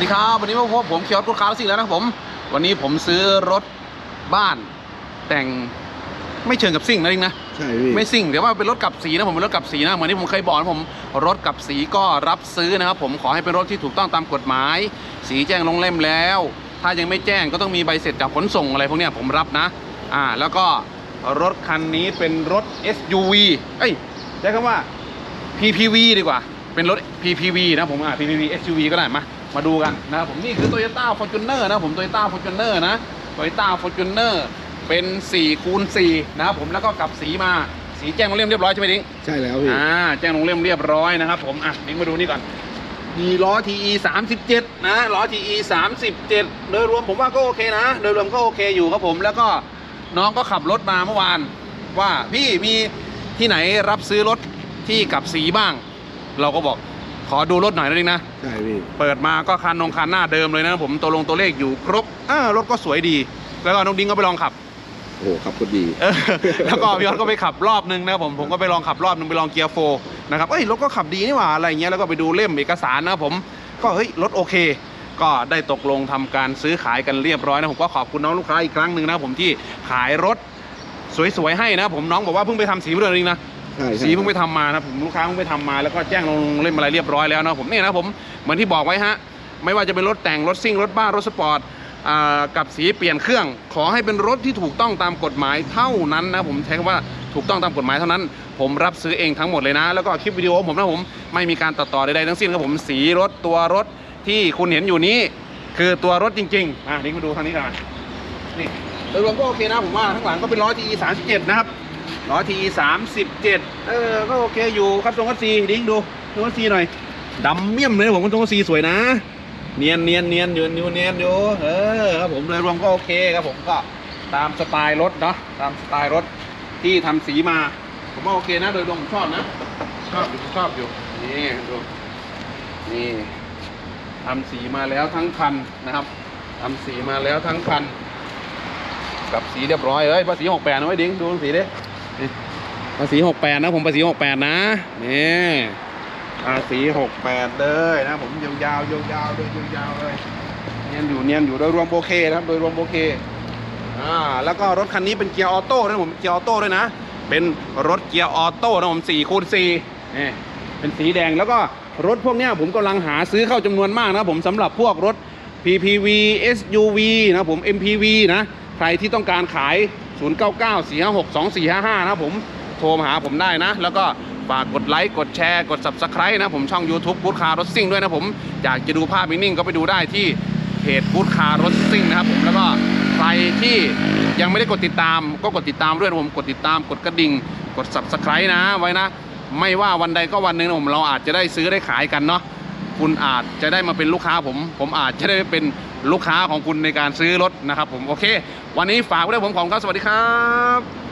วัสดีครับวันนี้มาพบผมเคียวรถคาร์ซิ่งแล้วนะครับผม วันนี้ผมซื้อรถบ้านแต่งไม่เชิงกับซิ่งนะจริงนะใช่พี่ไม่ซิ่งเดี๋ยวว่าเป็นรถกับสีนะผมเป็นรถกับสีนะเหมือนที่ผมเคยบอกนะผมรถกับสีก็รับซื้อนะครับผมขอให้เป็นรถที่ถูกต้องตามกฎหมาย สีแจ้งลงเล่มแล้ว ถ้ายังไม่แจ้งก็ต้องมีใบเสร็จจากขนส่งอะไรพวกเนี้ยผมรับนะอ่าแล้วก็รถคันนี้เป็นรถ SUV เอ้ยใช้คำว่า PPV ดีกว่า เป็นรถ PPV นะผมอะ PPV SUV ก็ได้มา มาดูกันนะครับผมนี่คือ Toyota Fortuner นะผม Toyota Fortuner นะ Toyota Fortuner เป็น4คูณ4นะครับผมแล้วก็กลับสีมาสีแจ้งลงเล่มเรียบร้อยใช่ไหมดิ้งใช่แล้วพี่อ่าแจ้งลงเล่มเรียบร้อยนะครับผมอะดิ้งมาดูนี่ก่อนมีล้อ TE 37 นะล้อ TE 37 โดยรวมผมว่าก็โอเคนะ โดยรวมก็โอเคอยู่ครับผมแล้วก็น้องก็ขับรถมาเมื่อวาน ว่าพี่มีที่ไหนรับซื้อรถที่กลับสีบ้าง เราก็บอก ขอดูรถหน่อยนะดิ้งนะ ใช่พี่เปิดมาก็คันนงคันหน้าเดิมเลยนะผมตัวลงตัวเลขอยู่ครบอ่ารถก็สวยดี แล้วก็น้องดิ้งก็ไปลองขับโอ้โหขับก็ดีเออแล้วก็พี่ยอดก็ไปขับรอบนึงนะครับผมผมก็ไปลองขับรอบนึงไปลองเกียร์โฟร์นะครับเอ้ยรถก็ขับดีนี่หว่าอะไรเงี้ยแล้วก็ไปดูเล่มเอกสารนะครับผมก็เฮ้ยรถโอเค ก็ได้ตกลงทำการซื้อขายกันเรียบร้อยนะผมก็ขอบคุณน้องลูกค้าอีกครั้งหนึ่งนะครับผมที่ขายรถสวยๆให้นะครับผมน้องบอกว่าเพิ่งไปทำสีมาด้วยจริงนะใช่ใช่ สีเพิ่งไปทำมานะผมลูกค้าเพิ่งไปทำมาแล้วก็แจ้งลงเล่มอะไรเรียบร้อยแล้วนะผมนี่นะผมเหมือนที่บอกไว้ฮะไม่ว่าจะเป็นรถแต่งรถซิ่งรถบ้านรถสปอร์ตอ่ากับสีเปลี่ยนเครื่อง ขอให้เป็นรถที่ถูกต้องตามกฎหมายเท่านั้นนะผมใช้คำว่าถูกต้องตามกฎหมายเท่านั้น ผมรับซื้อเองทั้งหมดเลยนะ แล้วก็คลิปวิดีโอผมนะผมไม่มีการตัดต่อใดๆทั้งสิ้นครับผมสีรถตัวรถที่คุณเห็นอยู่นี้ คือตัวรถจริงๆอะนี่มาดูทางนี้กันนี่โดยรวมก็โอเคนะผมว่าข้างหลังก็เป็นล้อ TE 37นะครับ ล้อทีสามสิบเจ็ดเออ ก็โอเคอยู่ครับตรงกัซีดิ้งดูตรงกัซีหน่อยดำเมี่ยมเลยผมว่าตรงกัซีสวยนะ เนียนเนียนเนียนอยู่อยู่เนียนอยู่เออครับผมโดยรวมก็โอเคครับผมก็ตามสไตล์รถเนาะตามสไตล์รถที่ทำสีมา ผมว่าโอเคนะโดยรวมผมชอบนะชอบอยู่ชอบอยู่นี่ดูนี่ทำสีมาแล้วทั้งคันนะครับทำสีมาแล้วทั้งคัน กับสีเรียบร้อยเอ้ยภาษีหกแปดนะไว้ดิ้งดูสีดินี่ ภาษีหกแปดนะผมภาษีหกแปดนะนี่ภาษีหกแปดเลยนะผมยาวยาวยาวเลยยาวๆเลยเนียนอยู่เนียนอยู่โดยรวมโอเคนะครับโดยรวมโอเคอ่าแล้วก็รถคันนี้เป็นเกียร์ออโต้นะผมเกียร์ออโต้ด้วยนะ เป็นรถเกียร์ออโต้นะผมสี่คูณสี่นี่เป็นสีแดงแล้วก็รถพวกเนี้ยผมกำลังหาซื้อเข้าจำนวนมากนะผมสำหรับพวกรถ PPV SUV นะผม MPV นะใครที่ต้องการขาย 099 456 2455 นะผมโทรมาหาผมได้นะ แล้วก็ฝากกดไลค์กดแชร์กด Subscribe นะผมช่อง YouTube บูธคาร์รถซิ่งด้วยนะผมอยากจะดูภาพนิ่งๆก็ไปดูได้ที่เพจบูธคาร์รถซิ่งนะครับผมแล้วก็ใครที่ยังไม่ได้กดติดตาม ก็กดติดตามด้วยนะผมกดติดตามกดกระดิ่งกด Subscribe นะไว้นะ ไม่ว่าวันใดก็วันหนึ่งนะผมเราอาจจะได้ซื้อได้ขายกันเนาะ คุณอาจจะได้มาเป็นลูกค้าผม ผมอาจจะได้เป็นลูกค้าของคุณในการซื้อรถนะครับผมโอเค วันนี้ฝากไว้ด้วยผมของครับสวัสดีครับ